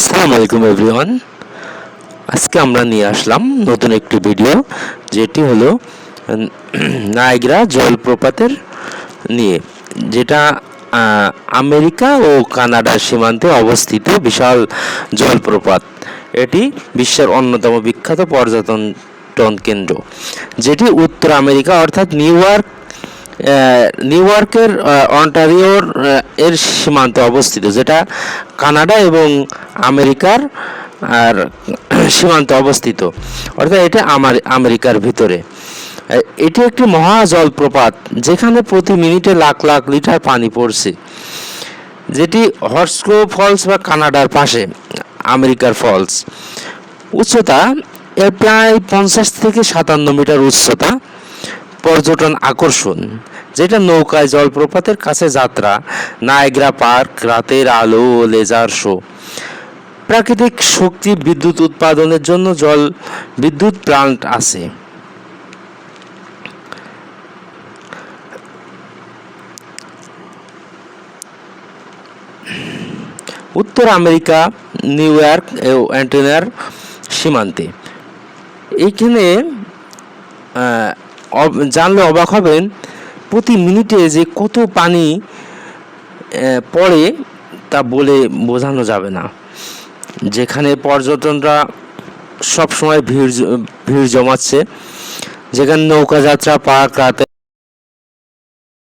আসসালামু আলাইকুম এভরিওয়ান আজকে আমরা নিয়ে আসলাম নতুন একটি ভিডিও যেটি হলো নায়গ্রা জলপ্রপাতের নিয়ে, যেটা আমেরিকা ও কানাডার সীমান্তে অবস্থিত বিশাল জলপ্রপাত। এটি বিশ্বের অন্যতম বিখ্যাত পর্যটন টন কেন্দ্র, যেটি উত্তর আমেরিকা, অর্থাৎ নিউ ইয়র্ক নিউ ইয়র্কের অন্টারিওর এর সীমান্তে অবস্থিত, যেটা কানাডা এবং আমেরিকার, আর সীমান্তে অবস্থিত। অর্থাৎ এটা আমার, আমেরিকার ভিতরে। এটি একটি মহা জলপ্রপাত, যেখানে প্রতি মিনিটে লাখ লাখ লিটার পানি পড়ছে, যেটি হর্সকো ফলস বা কানাডার পাশে, আমেরিকার ফলস উচ্চতা এর প্রায় পঞ্চাশ থেকে সাতান্ন মিটার উচ্চতা। পর্যটন আকর্ষণ, যেটা নৌকায় জলপ্রপাতের কাছে যাত্রা, নায়গ্রা পার্ক, রাতের আলো ও লেজার শো। প্রাকৃতিক শক্তি বিদ্যুৎ উৎপাদনের জন্য জল বিদ্যুৎ প্লান্ট আছে। উত্তর আমেরিকা, নিউ ইয়র্ক অ্যান্টেনার সীমান্তে। এইখানে জানলে অবাক হবেন, প্রতি মিনিটে যে কত পানি পড়ে তা বলে বোঝানো যাবে না। যেখানে পর্যটনরা সবসময় ভিড় ভিড় জমাচ্ছে, যেখানে নৌকা যাত্রা পার্ক, রাতে